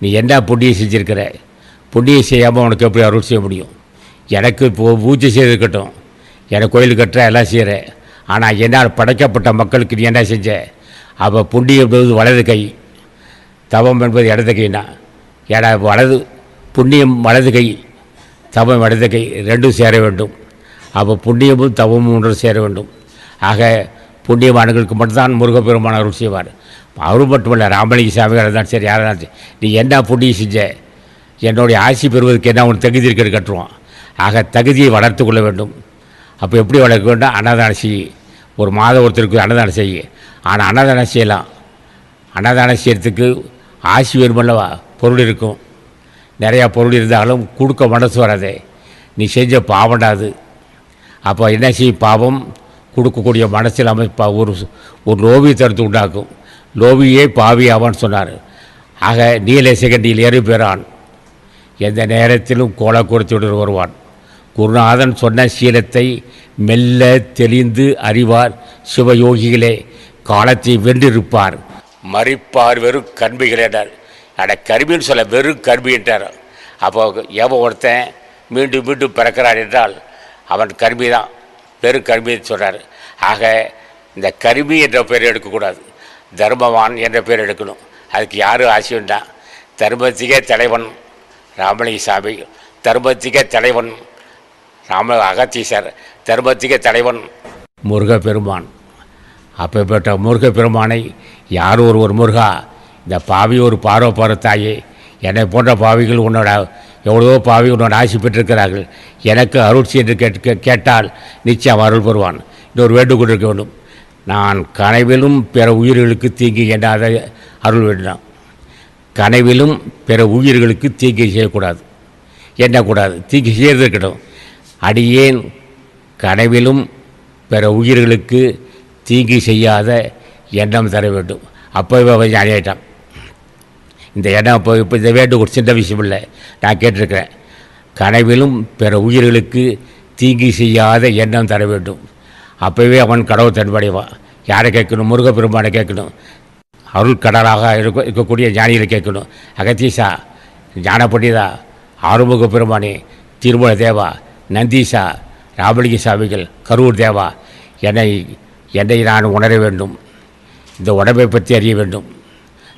நீ என்ன புண்ணியம் செஞ்சுருக்கிற? புண்ணியம் செய்யாமல் உனக்கு எப்படி அருள் செய்ய முடியும்? எனக்கு இப்போ பூஜை செய்திருக்கட்டும். எனக்கு கோயில் கட்டுற எல்லாம் செய்கிற ஆனால் என்னால் படைக்கப்பட்ட மக்களுக்கு நீ என்ன செஞ்ச? அப்போ புண்ணியம் என்பது வலது கை. தவம் என்பது இடது கைனா? ஏடா வலது புண்ணியம் வலது கை. தவம் இடது கை ரெண்டும் சேர வேண்டும். அப்போ புண்ணியமும் தவமும் ஒன்று சேர வேண்டும். ஆக புண்ணியமானங்களுக்கு மட்டும்தான் முருகப்பெருமான அருள் செய்வார். அவர் இல்லை ராமலிங்க சாமிகள் இருந்தாலும் சரி யாராக இருந்தாலும் நீ என்ன புண்ணியம் செஞ்ச? என்னுடைய ஆசி பெறுவதற்கு என்ன? ஒன்று தகுதி இருக்கிறது கட்டுருவான் ஆக தகுதியை வளர்த்து கொள்ள வேண்டும். அப்போ எப்படி வளர்க்க வேண்டும்? அன்னதானம் செய். ஒரு மாதம் ஒருத்தருக்கு அன்னதானம் செய்ய ஆனால் அன்னதானம் செய்யலாம். அன்னதானம் செய்யறதுக்கு ஆசி வேணுமல்லவா பொருள் இருக்கும். நிறையா பொருள் இருந்தாலும் கொடுக்க மனசு வராதே. நீ செஞ்ச பாவண்டாது அப்போ என்ன செய்யும் பாவம் கொடுக்கக்கூடிய மனசில் அமைப்பா. ஒரு ஒரு லோபியத்தை எடுத்து உண்டாக்கும். லோபியே பாவி அவன் சொன்னார். ஆக நீலை சிகண்டியில் ஏறி பெறான் எந்த நேரத்திலும் கோல கொடுத்துட்டு வருவான். குருநாதன் சொன்ன சீலத்தை மெல்ல தெளிந்து அறிவார் சிவயோகிகளே காலத்தை வென்றிருப்பார். மறிப்பார் வெறும் கண்பிகள் என்றார். அட கருமின்னு சொல்ல வெறும் கருமி என்றார். அப்போ எவன் ஒருத்தன் மீண்டும் மீண்டும் பிறக்கிறான் என்றால் அவன் கருமி தான் வெறும் கருமின்னு சொல்கிறார் ஆக இந்த கருமி என்ற பெயர் எடுக்கக்கூடாது. தர்மவான் என்ற பெயர் எடுக்கணும். அதுக்கு யாரும் ஆசை வேண்டாம் தர்மத்திகே தலைவன் ராமலிங்க சாமி தர்மத்திகே தலைவன் ராம அகத்தீசர் தர்மத்திகே தலைவன் முருகப்பெருமான். அப்பேற்பட்ட முருகப்பெருமானை யார் ஒரு ஒரு முருகா? இந்த பாவி ஒரு பார்வை பாரு என்னை போன்ற பாவிகள் உன்னோட எவ்வளவோ பாவி உன்னோட ஆசி பெற்றிருக்கிறார்கள். எனக்கு அருட்சி என்று கேட்க கேட்டால் நிச்சயம் அருள் பெறுவான். இன்னொரு வேண்டுகோள் இருக்க வேண்டும். நான் கனவிலும் பிற உயிர்களுக்கு தீங்கு எண்ணாத அருள் வேண்டாம் கனவிலும் பிற உயிர்களுக்கு தீங்கு செய்யக்கூடாது. எண்ணக்கூடாது தீங்கு செய்யறது இருக்கட்டும். அடியேன் கனவிலும் பிற உயிர்களுக்கு தீங்கு செய்யாத எண்ணம் தர வேண்டும். அப்போவே அவன் ஞானியாயிட்டான் இந்த எண்ணம் இப்போ இப்போ இந்த வேண்டும் ஒரு சின்ன விஷயம் இல்லை. நான் கேட்டிருக்கிறேன். கனவிலும் பிற உயிர்களுக்கு தீங்கு செய்யாத எண்ணம் தர வேண்டும். அப்போவே அவன் கடவுள் தென்படைவான் யாரை கேட்கணும்? முருகப்பெருமானை கேட்கணும். அருள் கடலாக இருக்க இருக்கக்கூடிய ஞானிகளை கேட்கணும். அகத்தீசா ஞானப்பண்டிதா ஆறுமுக பெருமானி திருமல தேவா நந்தீசா ராமலிங்க சாமிகள் கரூர் தேவா என்னை என்னை நான் உணர வேண்டும். இந்த உடம்பை பற்றி அறிய வேண்டும்.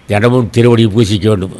தினமும் திருவடி பூசிக்க வேண்டும்.